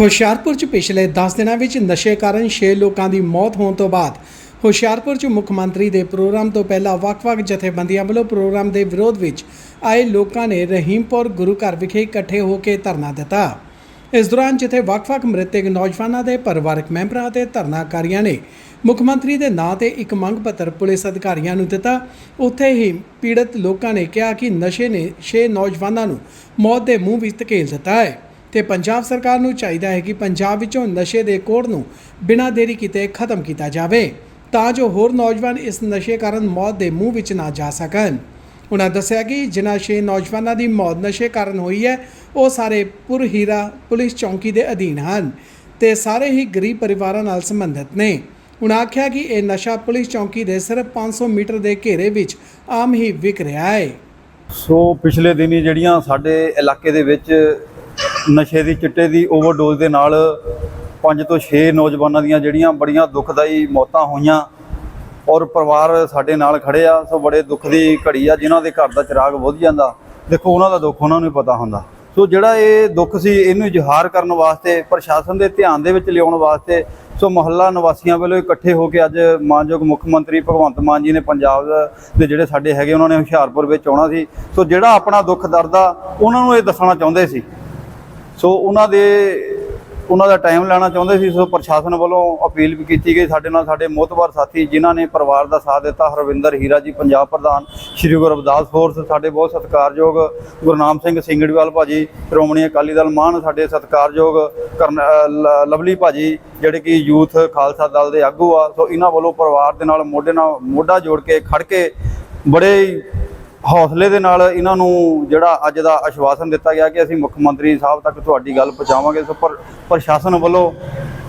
ਹੁਸ਼ਿਆਰਪੁਰ 'ਚ ਪਿਛਲੇ 10 ਦਿਨਾਂ ਵਿੱਚ ਨਸ਼ੇ ਕਾਰਨ 6 ਲੋਕਾਂ ਦੀ ਮੌਤ ਹੋਣ ਤੋਂ ਬਾਅਦ ਹੁਸ਼ਿਆਰਪੁਰ 'ਚ ਮੁੱਖ ਮੰਤਰੀ ਦੇ ਪ੍ਰੋਗਰਾਮ ਤੋਂ ਪਹਿਲਾਂ ਵੱਖ-ਵੱਖ ਜਥੇਬੰਦੀਆਂ ਵੱਲੋਂ ਪ੍ਰੋਗਰਾਮ ਦੇ ਵਿਰੋਧ ਵਿੱਚ ਆਏ ਲੋਕਾਂ ਨੇ ਰਹੀਮਪੁਰ ਗੁਰੂ ਘਰ ਵਿਖੇ ਇਕੱਠੇ ਹੋ ਕੇ ਧਰਨਾ ਦਿੱਤਾ। ਇਸ ਦੌਰਾਨ ਜਿੱਥੇ ਵੱਖ-ਵੱਖ ਮ੍ਰਿਤਕ ਨੌਜਵਾਨਾਂ ਦੇ ਪਰਿਵਾਰਕ ਮੈਂਬਰਾਂ ਅਤੇ ਧਰਨਾਕਾਰੀਆਂ ਨੇ ਮੁੱਖ ਮੰਤਰੀ ਦੇ ਨਾਂ ਤੇ ਇੱਕ ਮੰਗ ਪੱਤਰ ਪੁਲਿਸ ਅਧਿਕਾਰੀਆਂ ਨੂੰ ਦਿੱਤਾ, ਉੱਥੇ ਹੀ ਪੀੜਤ ਲੋਕਾਂ ਨੇ ਕਿਹਾ ਕਿ ਨਸ਼ੇ ਨੇ 6 ਨੌਜਵਾਨਾਂ ਨੂੰ ਮੌਤ ਦੇ ਮੂੰਹ ਵਿੱਚ ਧਕੇਲ ਦਿੱਤਾ ਹੈ। ਤੇ ਪੰਜਾਬ ਸਰਕਾਰ ਨੂੰ ਚਾਹੀਦਾ ਹੈ ਕਿ ਪੰਜਾਬ ਵਿੱਚੋਂ ਨਸ਼ੇ ਦੇ ਕੋੜ ਨੂੰ ਬਿਨਾਂ ਦੇਰੀ ਕੀਤੇ ਖਤਮ ਕੀਤਾ ਜਾਵੇ, ਤਾਂ ਜੋ ਹੋਰ ਨੌਜਵਾਨ ਇਸ ਨਸ਼ੇ ਕਾਰਨ ਮੌਤ ਦੇ ਮੂੰਹ ਵਿੱਚ ਨਾ ਜਾ ਸਕਣ। ਉਹਨਾਂ ਦੱਸਿਆ ਕਿ ਜਿਨ੍ਹਾਂ ਛੇ ਨੌਜਵਾਨਾਂ ਦੀ ਮੌਤ ਨਸ਼ੇ ਕਾਰਨ ਹੋਈ ਹੈ, ਉਹ ਸਾਰੇ ਪੁਰ ਹੀਰਾ ਪੁਲਿਸ ਚੌਂਕੀ ਦੇ ਅਧੀਨ ਹਨ ਤੇ ਸਾਰੇ ਹੀ ਗਰੀਬ ਪਰਿਵਾਰਾਂ ਨਾਲ ਸੰਬੰਧਿਤ ਨੇ। ਉਹਨਾਂ ਆਖਿਆ ਕਿ ਇਹ ਨਸ਼ਾ ਪੁਲਿਸ ਚੌਂਕੀ ਦੇ ਸਿਰਫ 500 ਮੀਟਰ ਦੇ ਘੇਰੇ ਵਿੱਚ ਆਮ ਹੀ ਵਿਕ ਰਿਹਾ ਹੈ। ਸੋ ਪਿਛਲੇ ਦਿਨੀ ਜਿਹੜੀਆਂ ਸਾਡੇ ਇਲਾਕੇ ਦੇ ਵਿੱਚ ਨਸ਼ੇ ਦੀ, ਚਿੱਟੇ ਦੀ ਓਵਰਡੋਜ਼ ਦੇ ਨਾਲ ਪੰਜ ਤੋਂ 6 ਨੌਜਵਾਨਾਂ ਦੀਆਂ ਜਿਹੜੀਆਂ ਬੜੀਆਂ ਦੁਖਦਾਈ ਮੌਤਾਂ ਹੋਈਆਂ ਔਰ ਪਰਿਵਾਰ ਸਾਡੇ ਨਾਲ ਖੜੇ ਆ, ਸੋ ਬੜੇ ਦੁੱਖ ਦੀ ਘੜੀ ਆ, ਜਿਨ੍ਹਾਂ ਦੇ ਘਰ ਦਾ ਚਿਰਾਗ ਬੁੱਝ ਜਾਂਦਾ। ਦੇਖੋ, ਉਹਨਾਂ ਦਾ ਦੁੱਖ ਉਹਨਾਂ ਨੂੰ ਹੀ ਪਤਾ ਹੁੰਦਾ। ਸੋ ਜਿਹੜਾ ਇਹ ਦੁੱਖ ਸੀ, ਇਹਨੂੰ ਇਜ਼ਹਾਰ ਕਰਨ ਵਾਸਤੇ, ਪ੍ਰਸ਼ਾਸਨ ਦੇ ਧਿਆਨ ਦੇ ਵਿੱਚ ਲਿਆਉਣ ਵਾਸਤੇ, ਸੋ ਮੁਹੱਲਾ ਨਿਵਾਸੀਆਂ ਵੱਲੋਂ ਇਕੱਠੇ ਹੋ ਕੇ ਅੱਜ ਮਾਨਯੋਗ ਮੁੱਖ ਮੰਤਰੀ ਭਗਵੰਤ ਮਾਨ ਜੀ ਨੇ ਪੰਜਾਬ ਦੇ ਜਿਹੜੇ ਸਾਡੇ ਹੈਗੇ, ਉਹਨਾਂ ਨੇ ਹੁਸ਼ਿਆਰਪੁਰ ਵਿੱਚ ਆਉਣਾ ਸੀ। ਸੋ ਜਿਹੜਾ ਆਪਣਾ ਦੁੱਖ ਦਰਦ ਆ, ਉਹਨਾਂ ਨੂੰ ਇਹ ਦੱਸਣਾ ਚਾਹੁੰਦੇ ਸੀ। ਸੋ ਉਹਨਾਂ ਦੇ, ਉਹਨਾਂ ਦਾ ਟਾਈਮ ਲੈਣਾ ਚਾਹੁੰਦੇ ਸੀ, ਸੋ ਪ੍ਰਸ਼ਾਸਨ ਵੱਲੋਂ ਅਪੀਲ ਵੀ ਕੀਤੀ ਗਈ ਸਾਡੇ ਨਾਲ, ਸਾਡੇ ਮੋਤਬਰ ਸਾਥੀ ਜਿਨ੍ਹਾਂ ਨੇ ਪਰਿਵਾਰ ਦਾ ਸਾਥ ਦਿੱਤਾ, ਹਰਵਿੰਦਰ ਹੀਰਾ ਜੀ, ਪੰਜਾਬ ਪ੍ਰਧਾਨ, ਸ਼੍ਰੀ ਗੁਰੂ ਰਵਿਦਾਸ ਫੋਰਸ ਸਾਡੇ ਬਹੁਤ ਸਤਿਕਾਰਯੋਗ ਗੁਰਨਾਮ ਸਿੰਘ ਸਿੰਘੜੀਵਾਲ ਭਾਜੀ, ਸ਼੍ਰੋਮਣੀ ਅਕਾਲੀ ਦਲ ਮਾਨ, ਸਾਡੇ ਸਤਿਕਾਰਯੋਗ ਕਰਨ ਲ- ਲਵਲੀ ਭਾਜੀ, ਜਿਹੜੇ ਕਿ ਯੂਥ ਖਾਲਸਾ ਦਲ ਦੇ ਆਗੂ ਆ, ਸੋ ਇਹਨਾਂ ਵੱਲੋਂ ਪਰਿਵਾਰ ਦੇ ਨਾਲ ਮੋਢੇ ਨਾਲ ਮੋਢਾ ਜੋੜ ਕੇ ਖੜ ਕੇ ਬੜੇ ਹੌਸਲੇ ਦੇ ਨਾਲ ਇਹਨਾਂ ਨੂੰ ਜਿਹੜਾ ਅੱਜ ਦਾ ਆਸ਼ਵਾਸਨ ਦਿੱਤਾ ਗਿਆ ਕਿ ਅਸੀਂ ਮੁੱਖ ਮੰਤਰੀ ਸਾਹਿਬ ਤੱਕ ਤੁਹਾਡੀ ਗੱਲ ਪਹੁੰਚਾਵਾਂਗੇ। ਸੋ ਪਰ ਪ੍ਰਸ਼ਾਸਨ ਵੱਲੋਂ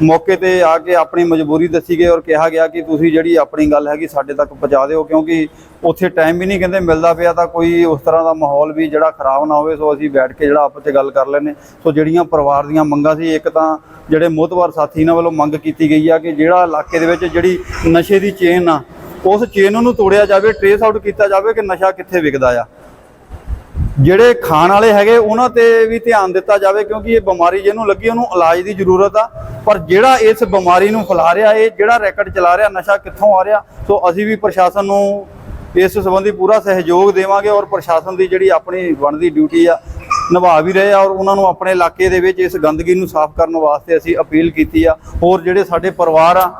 ਮੌਕੇ ਤੇ ਆ ਕੇ ਆਪਣੀ ਮਜਬੂਰੀ ਦੱਸੀ ਗਈ ਔਰ ਕਿਹਾ ਗਿਆ ਕਿ ਤੁਸੀਂ ਜਿਹੜੀ ਆਪਣੀ ਗੱਲ ਹੈਗੀ ਸਾਡੇ ਤੱਕ ਪਹੁੰਚਾ ਦਿਓ, ਕਿਉਂਕਿ ਉੱਥੇ ਟਾਈਮ ਵੀ ਨਹੀਂ ਕਹਿੰਦੇ ਮਿਲਦਾ ਪਿਆ ਤਾਂ ਕੋਈ ਉਸ ਤਰ੍ਹਾਂ ਦਾ ਮਾਹੌਲ ਵੀ ਜਿਹੜਾ ਖਰਾਬ ਨਾ ਹੋਵੇ। ਸੋ ਅਸੀਂ ਬੈਠ ਕੇ ਜਿਹੜਾ ਆਪਸ 'ਚ ਗੱਲ ਕਰ ਲੈਨੇ ਸੋ ਜਿਹੜੀਆਂ ਪਰਿਵਾਰ ਦੀਆਂ ਮੰਗਾਂ ਸੀ, ਇੱਕ ਤਾਂ ਜਿਹੜੇ ਮੋਤਵਾਰ ਸਾਥੀ ਇਹਨਾਂ ਵੱਲੋਂ ਮੰਗ ਕੀਤੀ ਗਈ ਆ ਕਿ ਜਿਹੜਾ ਇਲਾਕੇ ਦੇ ਵਿੱਚ ਜਿਹੜੀ ਨਸ਼ੇ ਦੀ ਚੇਨ ਆ ਉਸ ਚੇਨ ਨੂੰ ਤੋੜਿਆ ਜਾਵੇ ਟ੍ਰੇਸ ਆਊਟ ਕੀਤਾ ਜਾਵੇ ਕਿ ਨਸ਼ਾ ਕਿੱਥੇ ਵਿਕਦਾ ਆ। ਜਿਹੜੇ ਖਾਣ ਵਾਲੇ ਹੈਗੇ, ਉਹਨਾਂ ਤੇ ਵੀ ਧਿਆਨ ਦਿੱਤਾ ਜਾਵੇ ਕਿਉਂਕਿ ਇਹ ਬਿਮਾਰੀ ਜਿਹਨੂੰ ਲੱਗੀ, ਉਹਨੂੰ ਇਲਾਜ ਦੀ ਜ਼ਰੂਰਤ ਆ। ਪਰ ਜਿਹੜਾ ਇਸ ਬਿਮਾਰੀ ਨੂੰ ਫੈਲਾ ਰਿਹਾ, ਇਹ ਜਿਹੜਾ ਰੈਕਟ ਚਲਾ ਰਿਹਾ, ਨਸ਼ਾ ਕਿੱਥੋਂ ਆ ਰਿਹਾ, ਸੋ ਅਸੀਂ ਵੀ ਪ੍ਰਸ਼ਾਸਨ ਨੂੰ ਇਸ ਸੰਬੰਧੀ ਪੂਰਾ ਸਹਿਯੋਗ ਦੇਵਾਂਗੇ ਔਰ ਪ੍ਰਸ਼ਾਸਨ ਦੀ ਜਿਹੜੀ ਆਪਣੀ ਬਣਦੀ ਡਿਊਟੀ ਆ, ਨਿਭਾ ਵੀ ਰਹੇ ਆ ਔਰ ਉਹਨਾਂ ਨੂੰ ਆਪਣੇ ਇਲਾਕੇ ਦੇ ਵਿੱਚ ਇਸ ਗੰਦਗੀ ਨੂੰ ਸਾਫ਼ ਕਰਨ ਵਾਸਤੇ ਅਸੀਂ ਅਪੀਲ ਕੀਤੀ ਆ। ਹੋਰ ਜਿਹੜੇ ਸਾਡੇ ਪਰਿਵਾਰ ਆ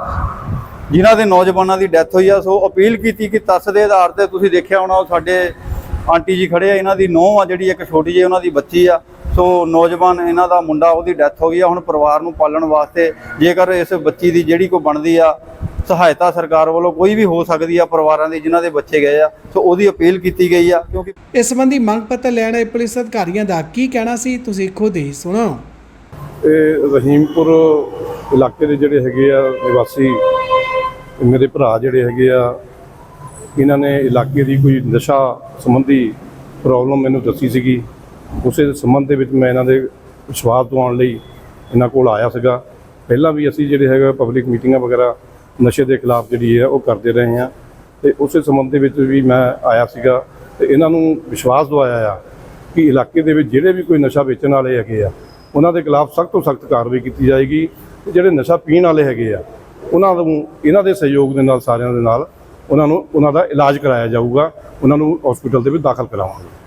ਜਿਨ੍ਹਾਂ ਦੇ ਨੌਜਵਾਨਾਂ ਦੀ ਡੈਥ ਹੋਈ ਆ ਸੋ ਅਪੀਲ ਕੀਤੀ ਕਿ ਤੱਸ ਦੇ ਆਧਾਰ ਤੇ ਤੁਸੀਂ ਦੇਖਿਆ ਹੋਣਾ ਉਹ ਸਾਡੇ ਆਂਟੀ ਜੀ ਖੜੇ ਆ ਇਹਨਾਂ ਦੀ ਨੂੰਹ ਆ ਜਿਹੜੀ ਇੱਕ ਛੋਟੀ ਜਿਹੀ ਉਹਨਾਂ ਦੀ ਬੱਚੀ ਆ। ਸੋ ਨੌਜਵਾਨ ਇਹਨਾਂ ਦਾ ਮੁੰਡਾ ਉਹਦੀ ਡੈਥ ਹੋ ਗਈ ਆ ਹੁਣ ਪਰਿਵਾਰ ਨੂੰ ਪਾਲਣ ਵਾਸਤੇ ਜੇਕਰ ਇਸ ਬੱਚੀ ਦੀ ਜਿਹੜੀ ਕੋਈ ਬਣਦੀ ਆ ਸਹਾਇਤਾ ਸਰਕਾਰ ਵੱਲੋਂ ਕੋਈ ਵੀ ਹੋ ਸਕਦੀ ਆ ਪਰਿਵਾਰਾਂ ਦੀ ਜਿਨ੍ਹਾਂ ਦੇ ਬੱਚੇ ਗਏ ਆ ਸੋ ਉਹਦੀ ਅਪੀਲ ਕੀਤੀ ਗਈ ਆ ਕਿਉਂਕਿ ਇਸ ਸੰਬੰਧੀ ਮੰਗ ਪੱਤਰ ਲੈਣ ਆਏ ਪੁਲਿਸ ਅਧਿਕਾਰੀਆਂ ਦਾ ਕੀ ਕਹਿਣਾ ਸੀ ਤੁਸੀਂ ਖੁਦ ਹੀ ਸੁਣੋ। ਇਹ ਰਹੀਮਪੁਰ ਇਲਾਕੇ ਦੇ ਜਿਹੜੇ ਹੈਗੇ ਆ ਨਿਵਾਸੀ ਮੇਰੇ ਭਰਾ ਜਿਹੜੇ ਹੈਗੇ ਆ, ਇਹਨਾਂ ਨੇ ਇਲਾਕੇ ਦੀ ਕੋਈ ਨਸ਼ਾ ਸੰਬੰਧੀ ਪ੍ਰੋਬਲਮ ਮੈਨੂੰ ਦੱਸੀ ਸੀਗੀ। ਉਸੇ ਸੰਬੰਧ ਦੇ ਵਿੱਚ ਮੈਂ ਇਹਨਾਂ ਦੇ ਵਿਸ਼ਵਾਸ ਦਿਵਾਉਣ ਲਈ ਇਹਨਾਂ ਕੋਲ ਆਇਆ ਸੀਗਾ। ਪਹਿਲਾਂ ਵੀ ਅਸੀਂ ਜਿਹੜੇ ਹੈਗਾ ਪਬਲਿਕ ਮੀਟਿੰਗਾਂ ਵਗੈਰਾ, ਨਸ਼ੇ ਦੇ ਖਿਲਾਫ ਜਿਹੜੀ ਹੈ ਉਹ ਕਰਦੇ ਰਹੇ ਹਾਂ। ਤੇ ਉਸੇ ਸੰਬੰਧ ਦੇ ਵਿੱਚ ਵੀ ਮੈਂ ਆਇਆ ਸੀਗਾ ਤੇ ਇਹਨਾਂ ਨੂੰ ਵਿਸ਼ਵਾਸ ਦਿਵਾਇਆ ਆ ਕਿ ਇਲਾਕੇ ਦੇ ਵਿੱਚ ਜਿਹੜੇ ਵੀ ਕੋਈ ਨਸ਼ਾ ਵੇਚਣ ਵਾਲੇ ਹੈਗੇ ਆ, ਉਹਨਾਂ ਦੇ ਖਿਲਾਫ ਸਖਤ ਤੋਂ ਸਖਤ ਕਾਰਵਾਈ ਕੀਤੀ ਜਾਏਗੀ। ਤੇ ਜਿਹੜੇ ਨਸ਼ਾ ਪੀਣ ਵਾਲੇ ਹੈਗੇ ਆ ਉਹਨਾਂ ਨੂੰ, ਇਹਨਾਂ ਦੇ ਸਹਿਯੋਗ ਦੇ ਨਾਲ, ਸਾਰਿਆਂ ਦੇ ਨਾਲ ਉਹਨਾਂ ਨੂੰ, ਉਹਨਾਂ ਦਾ ਇਲਾਜ ਕਰਾਇਆ ਜਾਊਗਾ। ਉਹਨਾਂ ਨੂੰ ਹਸਪੀਟਲ ਦੇ ਵਿੱਚ ਦਾਖਲ ਕਰਾਵਾਂਗੇ।